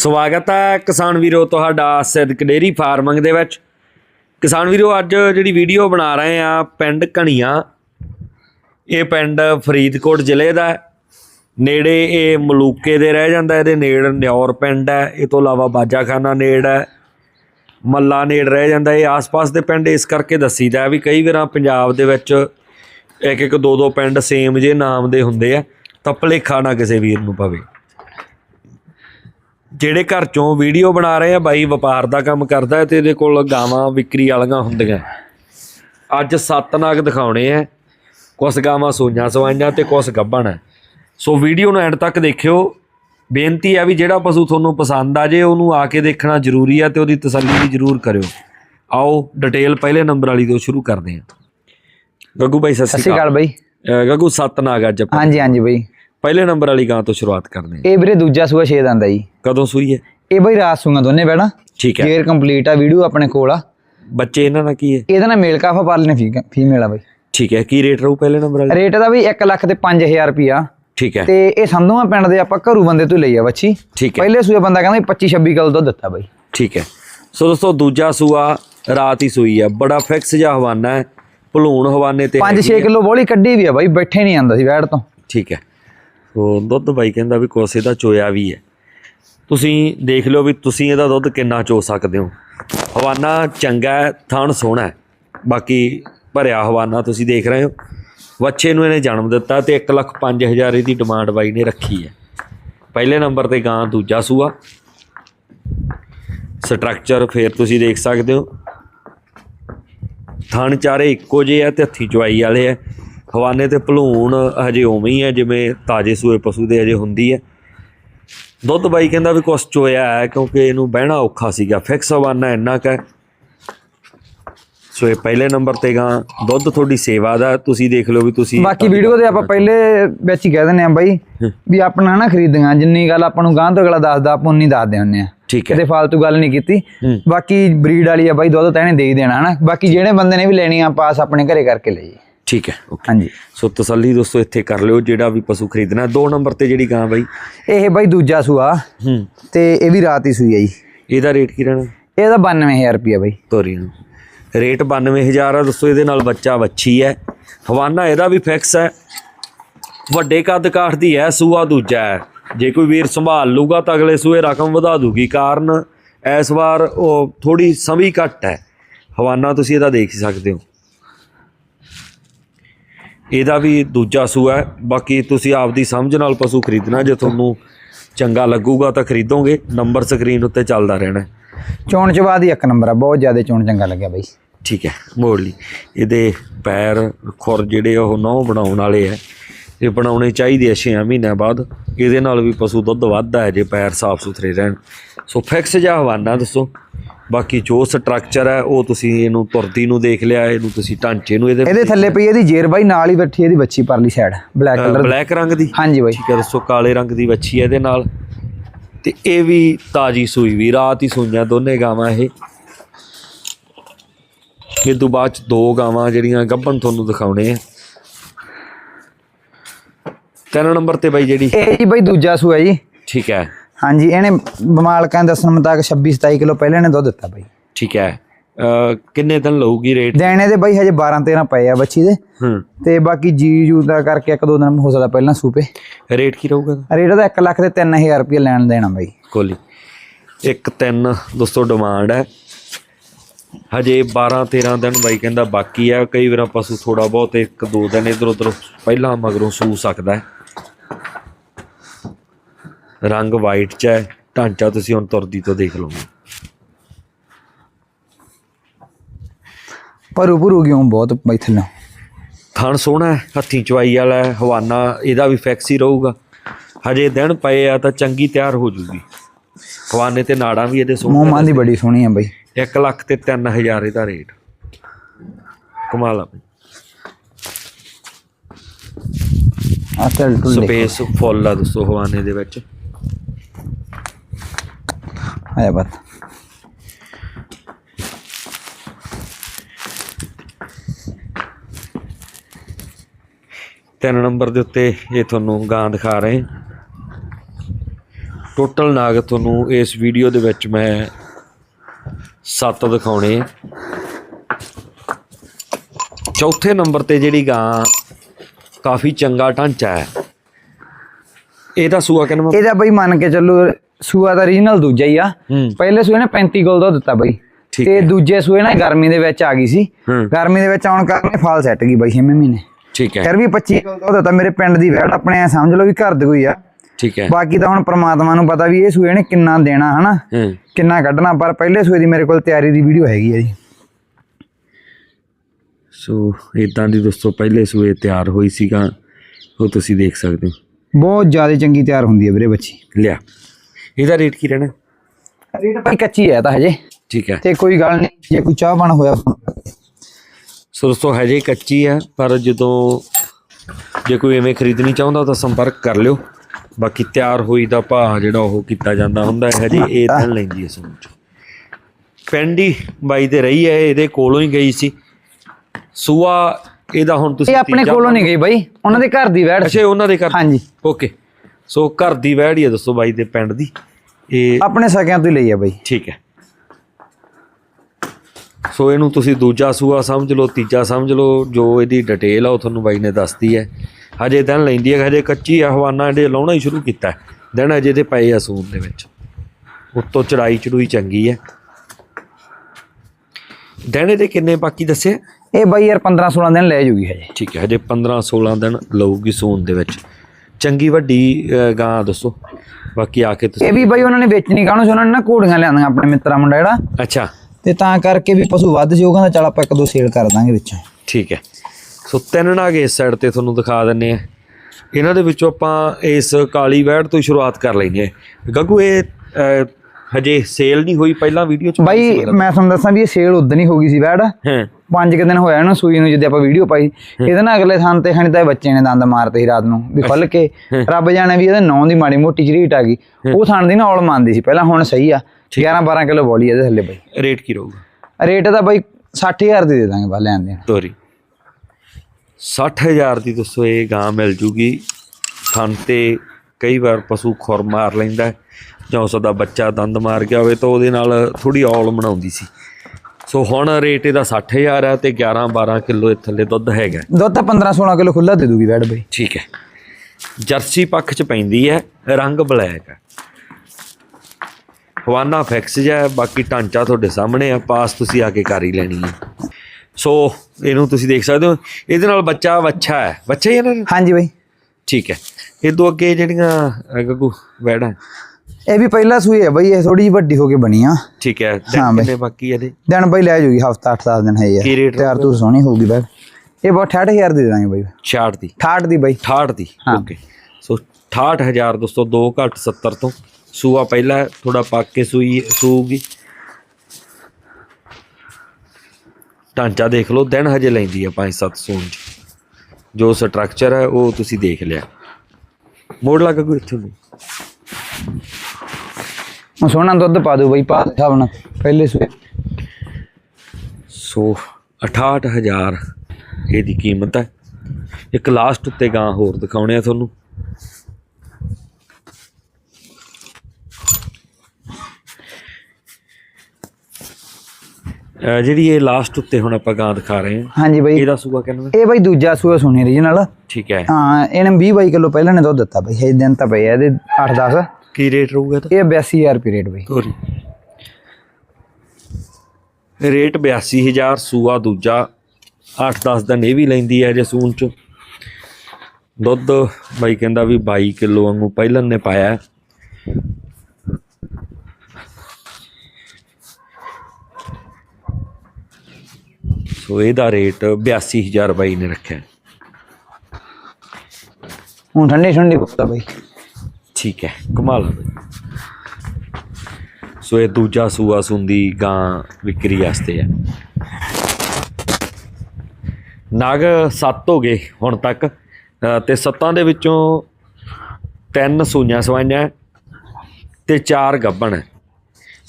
ਸਵਾਗਤ ਹੈ ਕਿਸਾਨ ਵੀਰੋ, ਤੁਹਾਡਾ ਸਿੱਧਕ ਡੇਰੀ ਫਾਰਮਿੰਗ ਦੇ ਵਿੱਚ। ਕਿਸਾਨ ਵੀਰੋ, ਅੱਜ ਜਿਹੜੀ ਵੀਡੀਓ ਬਣਾ ਰਹੇ ਆ ਪਿੰਡ ਕਣੀਆਂ ਇਹ ਪਿੰਡ ਫਰੀਦਕੋਟ ਜ਼ਿਲ੍ਹੇ ਦਾ ਨੇੜੇ ਇਹ ਮਲੂਕੇ ਦੇ ਰਹਿ ਜਾਂਦਾ, ਇਹਦੇ ਨੇੜ ਨਿਉਰ ਪਿੰਡ ਹੈ। ਇਹ ਤੋਂ ਇਲਾਵਾ ਬਾਜਾਖਾਨਾ ਨੇੜ ਹੈ। ਮੱਲਾ ਨੇੜ ਰਹਿ ਜਾਂਦਾ, ਇਹ ਆਸ-ਪਾਸ ਦੇ ਪਿੰਡ। ਇਸ ਕਰਕੇ ਦੱਸੀਦਾ ਵੀ ਕਈ ਵਾਰਾਂ ਪੰਜਾਬ ਦੇ ਵਿੱਚ ਇੱਕ ਇੱਕ ਦੋ ਦੋ ਪਿੰਡ ਸੇਮ ਜੇ ਨਾਮ ਦੇ ਹੁੰਦੇ ਆ। ਤਾਂ ਭੁਲੇਖਾ ਨਾ ਕਿਸੇ ਵੀਰ ਨੂੰ ਪਵੇ। ਜਿਹੜੇ ਘਰ ਚੋਂ ਵੀਡੀਓ ਬਣਾ ਰਹੇ ਆ ਬਾਈ ਵਪਾਰ ਦਾ ਕੰਮ ਕਰਦਾ ਤੇ ਇਹਦੇ ਕੋਲ ਗਾਵਾਂ ਵਿਕਰੀ ਵਾਲੀਆਂ ਹੁੰਦੀਆਂ ਅੱਜ ਸੱਤ ਨਾਗ ਦਿਖਾਉਣੇ ਆ ਕੁਛ ਗਾਵਾਂ ਸੂਈਆਂ ਸਵਾਈਆਂ ਤੇ ਕੁਛ ਗੱਭਣ ਸੋ ਵੀਡੀਓ ਨੂੰ ਐਂਡ ਤੱਕ ਦੇਖਿਓ। ਬੇਨਤੀ ਹੈ ਵੀ ਜਿਹੜਾ ਪਸ਼ੂ ਤੁਹਾਨੂੰ ਪਸੰਦ ਆ ਜੇ ਉਹਨੂੰ ਆ ਕੇ ਦੇਖਣਾ ਜ਼ਰੂਰੀ ਹੈ ਤੇ ਉਹਦੀ ਤਸੱਲੀ ਵੀ ਜ਼ਰੂਰ ਕਰਿਓ। ਆਓ ਡਿਟੇਲ ਪਹਿਲੇ ਨੰਬਰ ਵਾਲੀ ਤੋਂ ਸ਼ੁਰੂ ਕਰਦੇ ਹਾਂ। ਗੱਗੂ ਬਾਈ ਸਤਿ ਸ਼੍ਰੀ ਅਕਾਲ। ਬਾਈ। ਗੱਗੂ ਸੱਤ ਨਾਗ ਅੱਜ ਆਪਾਂ ਹਾਂਜੀ ਹਾਂਜੀ ਬਾਈ। ਪਹਿਲੇ ਨੰਬਰ ਵਾਲੀ ਗਾਂ ਤੋਂ ਸ਼ੁਰੂਆਤ ਕਰਦੇ ਹਾਂ ਇਹ ਵੀਰੇ ਦੂਜਾ ਸੂਆ ਛੇ ਦੰਦ ਆ ਜੀ। ਕਦੋਂ ਸੂਈ ਹੈ? ਇਹ ਬਾਈ ਰਾਤ ਸੂਆਂ ਦੋਨੇ ਬੈਣਾ ਠੀਕ ਹੈ। ਗੇਅਰ ਕੰਪਲੀਟ ਆ ਵੀਡੀਓ ਆਪਣੇ ਕੋਲ ਆ। ਬੱਚੇ ਇਹਨਾਂ ਦਾ ਕੀ ਹੈ? ਇਹਦਾ ਨਾ ਮੇਲ ਕਾਫਾ ਪਾਲਨੇ ਫੀਮੇਲ ਆ ਬਾਈ। ਠੀਕ ਹੈ ਕੀ ਰੇਟ ਰਹੂ ਪਹਿਲੇ ਨੰਬਰ ਵਾਲੀ? ਰੇਟ ਦਾ ਵੀ 1 ਲੱਖ ਤੇ 5000 ਰੁਪਿਆ ਠੀਕ ਹੈ। ਤੇ ਇਹ ਸੰਧੂਆਂ ਪਿੰਡ ਦੇ ਆਪਾਂ ਘਰੂ ਬੰਦੇ ਤੋਂ ਲਈ ਆ ਬੱਚੀ। ਠੀਕ ਹੈ। ਪਹਿਲੇ ਸੂਏ ਬੰਦਾ ਕਹਿੰਦਾ 25 26 ਕਿਲੋ ਦੁੱਧ ਦਿੱਤਾ ਬਾਈ। ਠੀਕ ਹੈ। ਸੋ ਦੋਸਤੋ ਦੂਜਾ ਸੂਆ ਰਾਤ ਹੀ ਸੂਈ ਹੈ ਬੜਾ ਫਿਕਸ ਜਿਹਾ ਹਵਾਨਾ ਹੈ। ਭਲੂਣ ਹਵਾਨੇ ਤੇ 5-6 ਕਿਲੋ ਬੋਲੀ ਕੱਢੀ ਵੀ ਆ ਬਾਈ ਬੈਠੇ ਨਹੀਂ ਆਂਦਾ ਸੀ ਵੈੜ ਤੋਂ। ਠੀਕ ਹੈ। ਸੋ ਦੁੱਧ ਬਾਈ ਕਹਿੰਦਾ ਵੀ ਕੋਸੇ ਦਾ ਚੋਇਆ ਵੀ ਹੈ। ਤੁਸੀਂ ਦੇਖ ਲਿਓ ਵੀ ਤੁਸੀਂ ਇਹਦਾ ਦੁੱਧ ਕਿੰਨਾ ਚੋ ਸਕਦੇ ਹੋ। ਹਵਾਨਾ ਚੰਗਾ ਹੈ, ਥਣ ਸੋਹਣਾ ਹੈ। ਬਾਕੀ ਭਰਿਆ ਹਵਾਨਾ ਤੁਸੀਂ ਦੇਖ ਰਹੇ ਹੋ। ਬੱਚੇ ਨੂੰ ਇਹਨੇ ਜਨਮ ਦਿੱਤਾ ਤੇ 1 ਲੱਖ 5000 ਇਹਦੀ ਡਿਮਾਂਡ ਬਾਈ ਨੇ ਰੱਖੀ ਹੈ। ਪਹਿਲੇ ਨੰਬਰ ਤੇ ਗਾਂ, ਦੂਜਾ ਸੂਆ। ਸਟਰਕਚਰ ਫੇਰ ਤੁਸੀਂ ਦੇਖ ਸਕਦੇ ਹੋ। ਥਣ ਚਾਰੇ ਇੱਕੋ ਜਿਹੇ ਆ ਤੇ ਹੱਥੀ ਚੁਆਈ ਵਾਲੇ ਆ। ਹਵਾਨੇ ਤੇ ਭਲੂਣ ਹਜੇ ਉਵੇਂ ਹੀ ਹੈ ਜਿਵੇਂ ਤਾਜੇ ਸੂਏ ਪਸ਼ੂ ਦੇ ਹਜੇ ਹੁੰਦੀ ਹੈ। ਦੁੱਧ ਬਾਈ ਕਹਿੰਦਾ ਵੀ ਕੁਛ ਚੋਇਆ ਹੈ ਕਿਉਂਕਿ ਇਹਨੂੰ ਬਹਿਣਾ ਔਖਾ ਸੀਗਾ। ਫਿਕਸ ਹਵਾਨਾ ਇੰਨਾ ਕੁ ਸੋ ਇਹ ਪਹਿਲੇ ਨੰਬਰ ਤੇ ਗਾਂ। ਦੁੱਧ ਤੁਹਾਡੀ ਸੇਵਾ ਦਾ ਤੁਸੀਂ ਦੇਖ ਲਓ ਵੀ ਤੁਸੀਂ ਬਾਕੀ ਵੀਡੀਓ ਦੇ ਆਪਾਂ ਪਹਿਲੇ ਵਿੱਚ ਹੀ ਕਹਿ ਦਿੰਦੇ ਆ ਬਾਈ ਵੀ ਆਪਣਾ ਨਾ ਖਰੀਦੀਆਂ ਜਿੰਨੀ ਗੱਲ ਆਪਾਂ ਨੂੰ ਗਾਂ ਤੋਂ ਅਗਲਾ ਦੱਸਦਾ ਆਪਾਂ ਉਨੀ ਦੱਸਦੇ ਹੁੰਨੇ ਆ ਠੀਕ ਹੈ। ਕਿਤੇ ਫਾਲਤੂ ਗੱਲ ਨਹੀਂ ਕੀਤੀ। ਬਾਕੀ ਬਰੀਡ ਵਾਲੀ ਆ ਬਾਈ ਦੁੱਧ ਤਾਂ ਇਹਨੇ ਦੇ ਹੀ ਦੇਣਾ ਹਨਾ। ਬਾਕੀ ਜਿਹੜੇ ਬੰਦੇ ਨੇ ਵੀ ਲੈਣੀ ਆ ਪਾਸ ਆਪਣੇ ਘਰੇ ਕਰਕੇ ਲਈ ਠੀਕ ਹੈ। ਹਾਂਜੀ। ਸੋ ਤਸੱਲੀ ਦੋਸਤੋ ਇੱਥੇ ਕਰ ਲਿਓ ਜਿਹੜਾ ਵੀ ਪਸ਼ੂ ਖਰੀਦਣਾ। ਦੋ ਨੰਬਰ ਤੇ ਜਿਹੜੀ ਗਾਂ ਬਾਈ। ਇਹ ਬਾਈ ਦੂਜਾ ਸੂਆ। ਹੂੰ। ਤੇ ਇਹ ਵੀ ਰਾਤ ਹੀ ਸੂਈ ਆ ਜੀ। ਇਹਦਾ ਰੇਟ ਕੀ ਰਹਿਣਾ? ਇਹਦਾ 92000 ਰੁਪਿਆ ਬਾਈ। ਤੋਰੀ ਨੂੰ। ਰੇਟ 92000 ਆ ਦੋਸਤੋ ਇਹਦੇ ਨਾਲ ਬੱਚਾ ਵੱਛੀ ਹੈ। ਹਵਾਨਾ ਇਹਦਾ ਵੀ ਫਿਕਸ ਹੈ। ਵੱਡੇ ਕੱਦ ਕਾਠ ਦੀ ਹੈ ਸੂਆ ਦੂਜਾ ਹੈ। ਜੇ ਕੋਈ ਵੀਰ ਸੰਭਾਲ ਲੂਗਾ ਤਾਂ ਅਗਲੇ ਸੂਏ ਰਕਮ ਵਧਾ ਦੂਗੀ। ਕਾਰਨ ਇਸ ਵਾਰ ਉਹ ਥੋੜੀ ਸਮੀ ਘੱਟ ਹੈ। ਹਵਾਨਾ ਤੁਸੀਂ ਇਹਦਾ ਦੇਖ ਸਕਦੇ ਹੋ। ਇਹਦਾ ਵੀ ਦੂਜਾ ਸੂਆ ਹੈ। ਬਾਕੀ ਤੁਸੀਂ ਆਪਦੀ ਸਮਝ ਨਾਲ ਪਸ਼ੂ ਖਰੀਦਣਾ ਜੇ ਤੁਹਾਨੂੰ ਚੰਗਾ ਲੱਗੂਗਾ ਤਾਂ ਖਰੀਦੋਗੇ। ਨੰਬਰ ਸਕਰੀਨ ਉੱਤੇ ਚੱਲਦਾ ਰਹਿਣਾ। ਚੋਣ ਚ ਬਾਅਦ ਹੀ ਇੱਕ ਨੰਬਰ ਆ ਬਹੁਤ ਜ਼ਿਆਦਾ ਚੋਣ ਚੰਗਾ ਲੱਗਿਆ ਬਾਈ। ਠੀਕ ਹੈ ਮੋੜ ਲਈ। ਇਹਦੇ ਪੈਰ ਖੁਰ ਜਿਹੜੇ ਉਹ ਨਹੁੰ ਬਣਾਉਣ ਵਾਲੇ ਆ। ਇਹ ਬਣਾਉਣੇ ਚਾਹੀਦੇ ਆ 6 ਮਹੀਨਿਆਂ ਬਾਅਦ। ਇਹਦੇ ਨਾਲ ਵੀ ਪਸ਼ੂ ਦੁੱਧ ਵੱਧਦਾ ਹੈ ਜੇ ਪੈਰ ਸਾਫ਼ ਸੁਥਰੇ ਰਹਿਣ। ਸੋ ਫਿਕਸ ਜਿਹਾ ਹਵਾਨਾ ਦੱਸੋ। ਬਾਕੀ ਜੋ ਸਟਰਕਚਰ ਹੈ ਉਹ ਤੁਸੀਂ ਇਹਨੂੰ ਤੁਰਦੀ ਨੂੰ ਦੇਖ ਲਿਆ ਇਹਨੂੰ ਤੁਸੀਂ ਢਾਂਚੇ ਨੂੰ ਇਹਦੇ ਇਹਦੇ ਥੱਲੇ ਪਈ ਇਹਦੀ ਜੇਰ ਬਾਈ ਨਾਲ ਹੀ ਬੈਠੀ ਇਹਦੀ ਬੱਚੀ ਪਰਲੀ ਸਾਈਡ ਬਲੈਕ ਕਲਰ ਬਲੈਕ ਰੰਗ ਦੀ? ਹਾਂਜੀ ਬਾਈ। ਠੀਕ ਹੈ ਦੱਸੋ ਕਾਲੇ ਰੰਗ ਦੀ ਵੱਛੀ ਹੈ ਇਹਦੇ ਨਾਲ। ਤੇ ਇਹ ਵੀ ਤਾਜੀ ਸੂਈ ਵੀ ਰਾਤ ਹੀ ਸੂਈਆਂ ਦੋਨੇ ਗਾਵਾਂ ਇਹ। ਇਹ ਤੋਂ ਬਾਅਦ ਦੋ ਗਾਵਾਂ ਜਿਹੜੀਆਂ ਗੱਭਣ ਤੁਹਾਨੂੰ ਦਿਖਾਉਣੇ ਆ। ਤਿੰਨ ਨੰਬਰ ਤੇ ਬਾਈ ਜਿਹੜੀ। ਇਹ ਜੀ ਬਾਈ ਦੂਜਾ ਸੂਆ ਜੀ। ਠੀਕ ਹੈ। ਹਾਂਜੀ ਇਹਨੇ ਮਾਲਕਾਂ ਦੇ ਦੱਸਣ ਮੁਤਾਬਕ 26 27 ਕਿਲੋ ਪਹਿਲੇ ਨੇ ਦੁੱਧ ਦਿੱਤਾ ਬਾਈ। ਠੀਕ ਹੈ। ਅਹ ਕਿੰਨੇ ਦਿਨ ਲਊਗੀ ਰੇਟ ਦੇਣੇ ਦੇ ਬਾਈ ਹਜੇ 12 13 ਪਏ ਆ ਬੱਚੀ ਦੇ। ਹੂੰ। ਤੇ ਬਾਕੀ ਜੀ ਜੂ ਦਾ ਕਰਕੇ ਇੱਕ ਦੋ ਦਿਨ ਹੋ ਸਕਦਾ ਪਹਿਲਾਂ ਸੂਪੇ। ਰੇਟ ਕੀ ਰਹੂਗਾ? ਰੇਟ ਦਾ 1 ਲੱਖ ਤੇ 3000 ਰੁਪਏ ਲੈਣ ਦੇਣਾ ਬਾਈ। ਕੋਲੀ ਇੱਕ ਤਿੰਨ ਦੋਸਤੋ ਡਿਮਾਂਡ ਹੈ। ਹਜੇ 12 13 ਦਿਨ ਬਾਈ ਕਹਿੰਦਾ ਬਾਕੀ ਹੈ ਕਈ ਵਾਰ ਪਸ਼ੂ ਥੋੜਾ ਬਹੁਤ ਇੱਕ ਦੋ ਦਿਨ ਇਧਰ ਉਧਰ ਪਹਿਲਾਂ ਮਗਰੋਂ ਸੂ ਸਕਦਾ ਹੈ। ਰੰਗ ਵਾਈਟ ਚ ਹੈ ਢਾਂਚਾ ਤੁਸੀਂ ਹੁਣ ਤੁਰਦੀ ਤੋਂ ਦੇਖ ਲਓਗੇ ਭਰੂ ਭਰੂ ਗਿਉਂ ਬਹੁਤ ਬਾਈ ਥੱਲੋਂ ਥਣ ਸੋਹਣਾ ਹੈ ਹੱਥੀਂ ਚਵਾਈ ਵਾਲਾ ਹੈ ਹਵਾਨਾ ਇਹਦਾ ਵੀ ਫੈਕਸ ਹੀ ਰਹੂਗਾ। ਹਜੇ ਦਿਨ ਪਏ ਆ ਤਾਂ ਚੰਗੀ ਤਿਆਰ ਹੋ ਜੂਗੀ। ਹਵਾਨੇ ਤੇ ਨਾੜਾਂ ਵੀ ਇਹਦੇ ਸੋਹਣੇ ਮੂੰਹ ਮਾਂ ਦੀ ਬੜੀ ਸੋਹਣੀ ਆ ਬਾਈ। 1 ਲੱਖ ਤੇ 3000 ਇਹਦਾ ਰੇਟ। ਕਮਾਲ ਆ ਬਈ। ਆ ਚੱਲ ਟੁੱਲੇ ਸਪੇਸ ਫੁੱਲ ਆ ਦੋਸਤੋ ਹਵਾਨੇ ਦੇ ਵਿੱਚ। ਆਇਆ ਬਾਤ ਤਿੰਨ ਨੰਬਰ ਦੇ ਉੱਤੇ ਇਹ ਤੁਹਾਨੂੰ ਗਾਂ ਦਿਖਾ ਰਹੇ ਟੋਟਲ ਨਾਗ ਤੁਹਾਨੂੰ ਇਸ ਵੀਡੀਓ ਦੇ ਵਿੱਚ ਮੈਂ ਸੱਤ ਦਿਖਾਉਣੇ ਚੌਥੇ ਨੰਬਰ ਤੇ ਜਿਹੜੀ ਗਾਂ ਕਾਫੀ ਚੰਗਾ ਢਾਂਚਾ ਹੈ। ਇਹਦਾ ਸੂਆ ਕਿੰਨਾ? ਇਹਦਾ ਬਈ ਮੰਨ ਕੇ ਚੱਲੋ ਸੂਆ ਦਾ ਰੀਜਨਲ ਦੂਜਾ ਹੀ ਆ। ਪਹਿਲੇ ਸੂਏ ਨੇ 35 ਗੋਲ ਦਾ ਦਿੱਤਾ ਬਈ। ਤੇ। ਦੂਜੇ ਸੂਏ ਨਾ ਗਰਮੀ ਦੇ ਵਿੱਚ ਆ ਗਈ ਸੀ। ਗਰਮੀ ਦੇ ਵਿੱਚ ਆਉਣ ਕਾਰਨ ਫਾਲ ਸੈੱਟ ਗਈ ਬਈ 6 ਮਹੀਨੇ। ਠੀਕ ਹੈ। ਫਿਰ ਵੀ 25 ਗੋਲ ਦਾ ਦਿੱਤਾ। ਮੇਰੇ ਪਿੰਡ ਦੀ ਵੈੜ ਆਪਣੇ ਸਮਝ ਲਓ ਵੀ ਘਰ ਦੀ ਕੋਈ ਆ। ਠੀਕ ਹੈ। ਬਾਕੀ ਤਾਂ ਹੁਣ ਪ੍ਰਮਾਤਮਾ ਨੂੰ ਪਤਾ ਵੀ ਇਹ ਸੂਏ ਨੇ ਕਿੰਨਾ ਦੇਣਾ ਹਨਾ? ਕਿੰਨਾ ਕੱਢਣਾ। ਪਰ ਪਹਿਲੇ ਸੂਏ ਦੀ ਮੇਰੇ ਕੋਲ ਤਿਆਰੀ ਦੀ ਵੀਡੀਓ ਹੈਗੀ ਆ ਜੀ। ਸੋ ਇਦਾਂ ਦੀ ਦੋਸਤੋ ਪਹਿਲੇ ਸੂਏ ਤਿਆਰ ਹੋਈ ਸੀਗਾ। ਉਹ ਤੁਸੀਂ ਦੇਖ ਸਕਦੇ ਹੋ। ਬਹੁਤ ਜ਼ਿਆਦਾ ਚੰਗੀ ਤਿਆਰ ਹੁੰਦੀ ਹੈ ਵੀਰੇ ਬੱਚੀ। ਲਿਆ। ਇਹਦਾ ਰੇਟ ਕੀ ਰਹਿਣਾ? ਰੇਟ ਭਾਈ ਕੱਚੀ ਹੈ ਤਾਂ ਹਜੇ। ਠੀਕ ਹੈ। ਤੇ ਕੋਈ ਗੱਲ ਨਹੀਂ ਜੇ ਕੋਈ ਚਾਹ ਬਣ ਹੋਇਆ ਸੋ ਦੋਸਤੋ ਹਜੇ ਕੱਚੀ ਹੈ ਪਰ ਜਦੋਂ ਜੇ ਕੋਈ ਐਵੇਂ ਖਰੀਦਣੀ ਚਾਹੁੰਦਾ ਤਾਂ ਸੰਪਰਕ ਕਰ ਲਿਓ। ਬਾਕੀ ਤਿਆਰ ਹੋਈ ਦਾ ਭਾਅ ਜਿਹੜਾ ਉਹ ਕੀਤਾ ਜਾਂਦਾ ਹੁੰਦਾ ਹੈ ਹਜੇ ਇਹ ਤਾਂ ਲੈਂਦੀ ਹੈ ਸੋਚ ਪੈਂਡੀ ਬਾਈ ਦੇ ਰਹੀ ਹੈ ਇਹਦੇ ਕੋਲੋਂ ਹੀ ਗਈ ਸੀ। ਸੂਆ ਇਹਦਾ ਹੁਣ ਤੁਸੀਂ ਇਹ ਆਪਣੇ ਕੋਲੋਂ ਨਹੀਂ ਗਈ ਬਾਈ ਉਹਨਾਂ ਦੇ ਘਰ ਦੀ ਵੈੜ। ਅੱਛਾ ਉਹਨਾਂ ਦੇ ਘਰ ਹਾਂਜੀ। ਓਕੇ। ਸੋ ਘਰ ਦੀ ਵਹਿੜ ਹੀ ਹੈ ਦੱਸੋ ਬਾਈ ਦੇ ਪਿੰਡ ਦੀ। ਇਹ ਆਪਣੇ ਸਕਿਆਂ ਤੋਂ ਹੀ ਲਈ ਆ ਬਾਈ। ਠੀਕ ਹੈ। ਸੋ ਇਹਨੂੰ ਤੁਸੀਂ ਦੂਜਾ ਸੂਆ ਸਮਝ ਲਓ ਤੀਜਾ ਸਮਝ ਲਓ ਜੋ ਇਹਦੀ ਡਿਟੇਲ ਆ ਉਹ ਤੁਹਾਨੂੰ ਬਾਈ ਨੇ ਦੱਸਤੀ ਹੈ। ਹਜੇ ਦਿਨ ਲੈਂਦੀ ਹੈ ਹਜੇ ਕੱਚੀ ਆ ਹਵਾਨਾ ਇਹਦੇ ਲਾਉਣਾ ਹੀ ਸ਼ੁਰੂ ਕੀਤਾ। ਦਿਨ ਹਜੇ ਤੇ ਪਏ ਆ ਸੂਨ ਦੇ ਵਿੱਚ। ਉੱਤੋਂ ਚੜਾਈ ਚੜੂਈ ਚੰਗੀ ਹੈ। ਦਿਨ ਇਹਦੇ ਕਿੰਨੇ ਬਾਕੀ ਦੱਸੇ? ਇਹ ਬਾਈ ਯਾਰ 15 16 ਦਿਨ ਲੈ ਜੂਗੀ ਹਜੇ। ਠੀਕ ਹੈ ਹਜੇ 15 16 ਦਿਨ ਲਊਗੀ ਸੂਨ ਦੇ ਵਿੱਚ। ਚੰਗੀ ਵੱਡੀ ਗਾਂ ਦੱਸੋ। ਬਾਕੀ ਆ ਕੇ ਤੁਸੀਂ ਇਹ ਵੀ ਬਾਈ ਉਹਨਾਂ ਨੇ ਵੇਚਣੀ ਕਾਹਨੂੰ ਸੀ? ਉਹਨਾਂ ਨੇ ਨਾ ਘੋੜੀਆਂ ਲਿਆਂਦੀਆਂ ਆਪਣੇ ਮਿੱਤਰਾ ਮੁੰਡਾ ਜਿਹੜਾ। ਅੱਛਾ। ਤੇ ਤਾਂ ਕਰਕੇ ਵੀ ਪਸ਼ੂ ਵੱਧ ਸੀ ਉਹ ਕਹਿੰਦਾ ਚੱਲ ਆਪਾਂ ਇੱਕ ਦੋ ਸੇਲ ਕਰ ਦਾਂਗੇ ਵਿੱਚੋਂ। ਠੀਕ ਹੈ। ਸੋ ਤਿੰਨ ਨਾਗ ਇਸ ਸਾਈਡ ਤੇ ਤੁਹਾਨੂੰ ਦਿਖਾ ਦਿੰਨੇ ਆ ਇਹਨਾਂ ਦੇ ਵਿੱਚੋਂ ਆਪਾਂ ਇਸ ਕਾਲੀ ਵੈੜ ਤੋਂ ਹੀ ਸ਼ੁਰੂਆਤ ਕਰ ਲੈਂਦੇ ਆ ਗੱਗੂ ਇਹ ਹਜੇ ਸੇਲ ਨਹੀਂ ਹੋਈ ਪਹਿਲਾਂ ਵੀਡੀਓ ਚ ਬਾਈ ਮੈਂ ਤੁਹਾਨੂੰ ਦੱਸਾਂ ਵੀ ਇਹ ਸੇਲ ਉਦੋਂ ਹੀ ਹੋ ਗਈ ਸੀ ਵੈੜ। ਹਾਂ। ਪੰਜ ਕੁ ਦਿਨ ਹੋਇਆ ਇਹਨੂੰ ਸੂਈ ਨੂੰ ਜਦੋਂ ਆਪਾਂ ਵੀਡੀਓ ਪਾਈ ਇਹਦੇ ਨਾਲ ਅਗਲੇ ਥਾਂ ਤੇ ਹਣੀ ਤਾਂ ਬੱਚੇ ਨੇ ਦੰਦ ਮਾਰਤੇ ਸੀ ਰਾਤ ਨੂੰ ਵੀ ਖੁੱਲ ਕੇ। ਰੱਬ ਜਾਣੇ ਵੀ ਇਹਦੇ ਨੌਂ ਦੀ ਮਾੜੀ ਮੋਟੀ ਝਰੀਟ ਆ ਗਈ। ਉਹ ਥਾਂ ਦੀ ਨਾ ਔਲ ਮੰਨਦੀ ਸੀ ਪਹਿਲਾਂ ਹੁਣ ਸਹੀ ਆ। 11 12 ਕਿਲੋ ਬੋਲੀ ਇਹਦੇ ਥੱਲੇ ਬਾਈ। ਰੇਟ ਕੀ ਰਹੂਗਾ? ਰੇਟ ਦਾ ਬਾਈ 60000 ਦੀ ਦੇ ਦਾਂਗੇ ਬਾ ਲੈਣ ਦੇ ਤੋਰੀ। 60000 ਦੀ ਦੱਸੋ ਇਹ ਗਾਂ ਮਿਲ ਜੂਗੀ। ਥਣ ਤੇ ਕਈ ਵਾਰ ਪਸ਼ੂ ਖੁਰ ਮਾਰ ਲੈਂਦਾ ਜਾਂ ਉਸ ਦਾ ਬੱਚਾ ਦੰਦ ਮਾਰ ਗਿਆ ਹੋਵੇ ਤਾਂ ਉਹਦੇ ਨਾਲ ਥੋੜੀ ਔਲ ਬਣਾਉਂਦੀ ਸੀ। ਸੋ ਹੁਣ ਰੇਟ ਇਹਦਾ 60000 ਹੈ ਤੇ 11 12 ਕਿਲੋ ਇਹ ਥੱਲੇ ਦੁੱਧ ਹੈਗਾ ਦੁੱਧ ਤਾਂ 15 16 ਕਿਲੋ ਖੁੱਲਾ ਦੇ ਦੂਗੀ ਵੈੜ ਬਾਈ। ਠੀਕ ਹੈ। ਜਰਸੀ ਪੱਖ ਚ ਪੈਂਦੀ ਹੈ ਰੰਗ ਬਲੈਕ ਹੈ। ਹਵਾਨਾ ਫਿਕਸ ਹੈ, ਬਾਕੀ ਢਾਂਚਾ ਤੁਹਾਡੇ ਸਾਹਮਣੇ ਆ ਪਾਸ ਤੁਸੀਂ ਆ ਕੇ ਕਰ ਹੀ ਲੈਣੀ ਹੈ। ਸੋ ਇਹਨੂੰ ਤੁਸੀਂ ਦੇਖ ਸਕਦੇ ਹੋ ਇਹਦੇ ਨਾਲ ਬੱਚਾ ਵੱਛਾ ਹੈ। ਬੱਚਾ ਹੀ ਹੈ ਨਾ? ਹਾਂਜੀ ਬਾਈ। ਠੀਕ ਹੈ। ਇਹ ਤੋਂ ਅੱਗੇ ਜਿਹੜੀਆਂ ਗੱਗੂ ਵੈੜਾਂ ਇਹ ਵੀ ਪਹਿਲਾ ਸੂਈ ਹੈ ਬਾਈ ਇਹ ਥੋੜੀ ਜਿਹੀ ਵੱਡੀ ਹੋ ਕੇ ਬਣੀ ਆ। ਠੀਕ ਹੈ ਹਾਂ ਬਈ। ਬਾਕੀ ਇਹਦੇ? ਦਿਨ ਬਾਈ ਲੈ ਜੂਗੀ ਹਫਤਾ 8-10 ਦਿਨ ਹੈ ਕੀ ਯਾਰ ਤਿਆਰ ਤੂਰ ਸੋਹਣੀ ਹੋਊਗੀ ਬਾਈ। ਇਹ ਬਹੁਤ 68000 ਦੀ ਦਾਂਗੇ ਬਾਈ। 66 ਦੀ? 68 ਦੀ ਬਾਈ। 68 ਦੀ? ਹਾਂ। ਓਕੇ। ਸੋ 68000 ਦੋਸਤੋ 2 ਘੱਟ 70 ਤੋਂ। ਸੂਆ ਪਹਿਲਾ ਥੋੜਾ ਪੱਕ ਕੇ ਸੂਈ ਸੂਗੀ ਢਾਂਚਾ ਦੇਖ ਲਓ ਦਿਨ ਹਜੇ ਲੈਂਦੀ ਹੈ 5-7 ਸੂਨ ਚ। ਜੋ ਸਟਰਕਚਰ ਹੈ ਉਹ ਤੁਸੀਂ ਦੇਖ ਲਿਆ। ਮੋੜ ਲਾ ਕੇ ਕੋਈ ਇੱਥੇ ਨੂੰ ਸੋਹਣਾ ਦੁੱਧ ਪਾ ਦਿਓ ਬਾਈ ਪਾ ਦੇ ਹਿਸਾਬ ਨਾਲ ਪਹਿਲੇ ਸੂਏ ਸੋ 68000 ਇਹਦੀ ਕੀਮਤ ਹੈ। ਇੱਕ ਲਾਸਟ ਉੱਤੇ ਗਾਂ ਹੋਰ ਦਿਖਾਉਣੇ ਆ ਤੁਹਾਨੂੰ। ਜਿਹੜੀ ਇਹ ਲਾਸਟ ਉੱਤੇ ਹੁਣ ਆਪਾਂ ਗਾਂ ਦਿਖਾ ਰਹੇ ਹਾਂ ਹਾਂਜੀ ਬਾਈ। ਇਹਦਾ ਸੂਆ ਕਿੰਨਾ? ਇਹ ਬਾਈ ਦੂਜਾ ਸੂਆ ਸੁਣੀ ਰੀਜਨਲ ਠੀਕ ਹੈ। ਹਾਂ ਇਹਨੇ 20 22 ਕਿਲੋ ਪਹਿਲਾਂ ਨੇ ਦੁੱਧ ਦਿੱਤਾ ਬਾਈ ਇਹ ਦਿਨ ਤਾਂ ਪਏ ਇਹਦੇ 8-10 ਕੀ ਰੇਟ ਰਹੂਗਾ ਇਹਦਾ? ਇਹ 82000 ਰੁਪਏ ਰੇਟ ਬਾਈ। ਤੋਰੀ ਰੇਟ 82000 ਸੂਆ ਦੂਜਾ 8-10 ਦਿਨ ਇਹ ਵੀ ਲੈਂਦੀ ਹੈ ਜੇ ਸੂਨ ਚ। ਦੁੱਧ ਬਾਈ ਕਹਿੰਦਾ ਵੀ 22 ਕਿਲੋ ਵਾਂਗੂ ਪਹਿਲਾਂ ਨੇ ਪਾਇਆ। ਸੋ ਇਹਦਾ ਰੇਟ 82000 ਬਾਈ ਨੇ ਰੱਖਿਆ। ਹੁਣ ਠੰਡੀ ਠੰਡੀ ਪੁੱਤਾ ਬਾਈ। ਠੀਕ ਹੈ ਕਮਾਲ ਆ ਸੋ ਇਹ ਦੂਜਾ ਸੂਆ ਸੁੰਦੀ ਗਾਂ ਵਿਕਰੀ ਵਾਸਤੇ ਹੈ। ਨਾਗ ਸੱਤ ਹੋ ਗਏ ਹੁਣ ਤੱਕ ਅ, ਤੇ ਸੱਤਾਂ ਦੇ ਵਿੱਚੋਂ ਤਿੰਨ ਸੂਈਆਂ ਸਵਾਈਆਂ ਤੇ ਚਾਰ ਗੱਬਣ ਹੈ।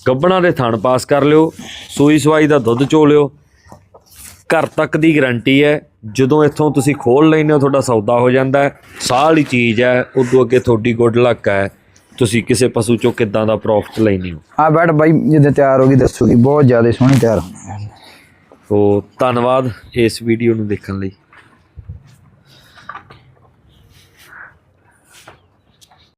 ਗੱਬਣਾ ਦੇ ਥਣ ਪਾਸ ਕਰ ਲਿਓ ਸੂਈ ਸਵਾਈ ਦਾ ਦੁੱਧ ਚੋ ਲਿਓ ਘਰ ਤੱਕ ਦੀ ਗਾਰੰਟੀ ਹੈ। ਜਦੋਂ ਇੱਥੋਂ ਤੁਸੀਂ ਖੋਲ ਲੈਂਦੇ ਹੋ ਤੁਹਾਡਾ ਸੌਦਾ ਹੋ ਜਾਂਦਾ ਹੈ। ਸਾਹ ਵਾਲੀ ਚੀਜ਼ ਹੈ ਉਦੋਂ ਅੱਗੇ ਤੁਹਾਡੀ ਗੁੱਡ ਲੱਕ ਹੈ। ਤੁਸੀਂ ਕਿਸੇ ਪਸ਼ੂ ਚੋਂ ਕਿੱਦਾਂ ਦਾ ਪ੍ਰੋਫਿਟ ਲੈਣੀ ਹੋ? ਆ ਬੈਡ ਬਾਈ ਜਦੋਂ ਤਿਆਰ ਹੋ ਗਈ ਦੱਸੂਗੀ ਬਹੁਤ ਜ਼ਿਆਦਾ ਸੋਹਣੀ ਤਿਆਰ ਹੋਣੀ ਹੈ ਸੋ ਧੰਨਵਾਦ ਇਸ ਵੀਡੀਓ ਨੂੰ ਦੇਖਣ ਲਈ।